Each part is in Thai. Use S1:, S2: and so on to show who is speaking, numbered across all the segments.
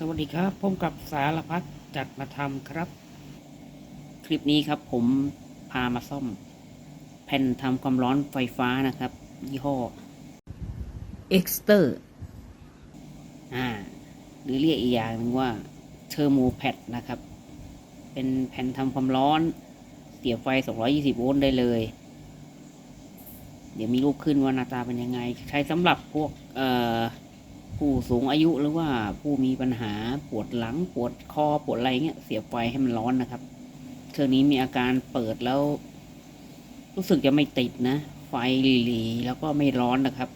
S1: สวัสดีครับผมกับสารพัดจัดมาทำครับ คลิปนี้ครับผมพามาซ่อม แผ่นทำความร้อนไฟฟ้านะครับ ยี่ห้อ e x t e r อ่า หรือเรียกอีกอย่างหนึ่งว่า Thermopad นะครับ เป็นแผ่นทำความร้อน เสียบไฟ 220 โวลต์ได้เลย เดี๋ยวมีรูปขึ้นว่าหน้าตาเป็นยังไง ใช้สำหรับพวก เอ่อ ผู้สูงอายุหรือว่าผู้มีปัญหาปวดหลังปวดคอปวดอะไรเงี้ยเสียบไฟให้มันร้อนนะครับ เครื่องนี้มีอาการเปิดแล้ว รู้สึกจะไม่ติดนะ ไฟหลีแล้วก็ไม่ร้อนนะครับ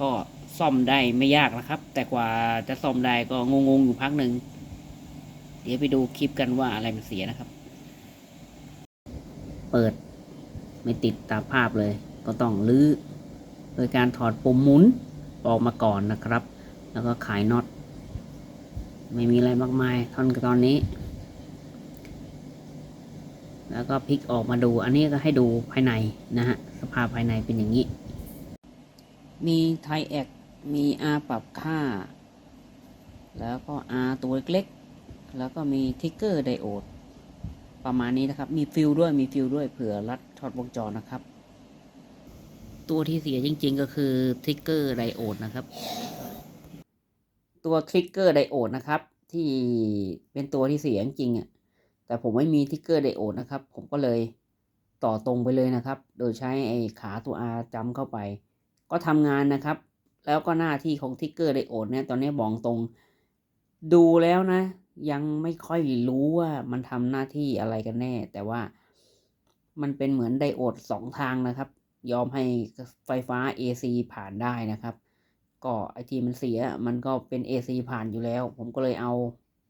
S1: ก็ซ่อมได้ไม่ยากนะครับ แต่กว่าจะซ่อมได้ก็งงๆอยู่พักหนึ่งเดี๋ยวไปดูคลิปกันว่าอะไรมันเสียนะครับ เปิดไม่ติดตามภาพเลย ก็ต้องลื้อโดยการถอดปุ่มหมุน ออกมาก่อนนะครับ แล้วก็ขายน็อต ไม่มีอะไรมากมายท่อนตอนนี้ แล้วก็พลิกออกมาดู อันนี้ก็ให้ดูภายในนะฮะ สภาพภายในเป็นอย่างนี้ มีไทแอกมี R ปรับค่า แล้วก็ R ตัวเล็กๆแล้วก็มีทิกเกอร์ไดโอดประมาณนี้นะครับ มีฟิลด้วย มีฟิลด้วย เผื่อรัดช็อตวงจรนะครับ ตัวที่เสียจริง ๆ ก็คือทริกเกอร์ไดโอดนะครับ ตัวทริกเกอร์ไดโอดนะครับ ที่เป็นตัวที่เสียจริงอะแต่ผมไม่มีทริกเกอร์ไดโอดนะครับ ผมก็เลยต่อตรงไปเลยนะครับ โดยใช้ไอ้ขาตัว R จำเข้าไป ก็ทำงานนะครับ แล้วก็หน้าที่ของทริกเกอร์ไดโอดเนี่ยตอนนี้บอกตรงดูแล้วนะ ยังไม่ค่อยรู้ว่ามันทำหน้าที่อะไรกันแน่ แต่ว่ามันเป็นเหมือนไดโอดสองทางนะครับ ยอมให้ไฟฟ้า AC ผ่านได้นะครับ ก็ไอที่มันเสียมันก็เป็น AC ผ่านอยู่แล้ว ผมก็เลยเอา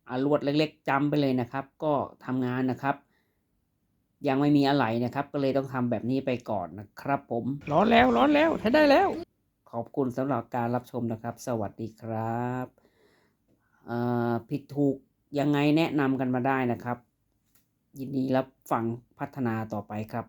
S1: อาลวดเล็กๆจำไปเลยนะครับ ก็ทำงานนะครับ ยังไม่มีอะไรนะครับ ก็เลยต้องทำแบบนี้ไปก่อนนะครับ ผมร้อนแล้วร้อนแล้วใช้ได้แล้ว ขอบคุณสำหรับการรับชมนะครับ สวัสดีครับเอ่อผิดถูกยังไงแนะนำกันมาได้นะครับ ยินดีรับฟังพัฒนาต่อไปครับ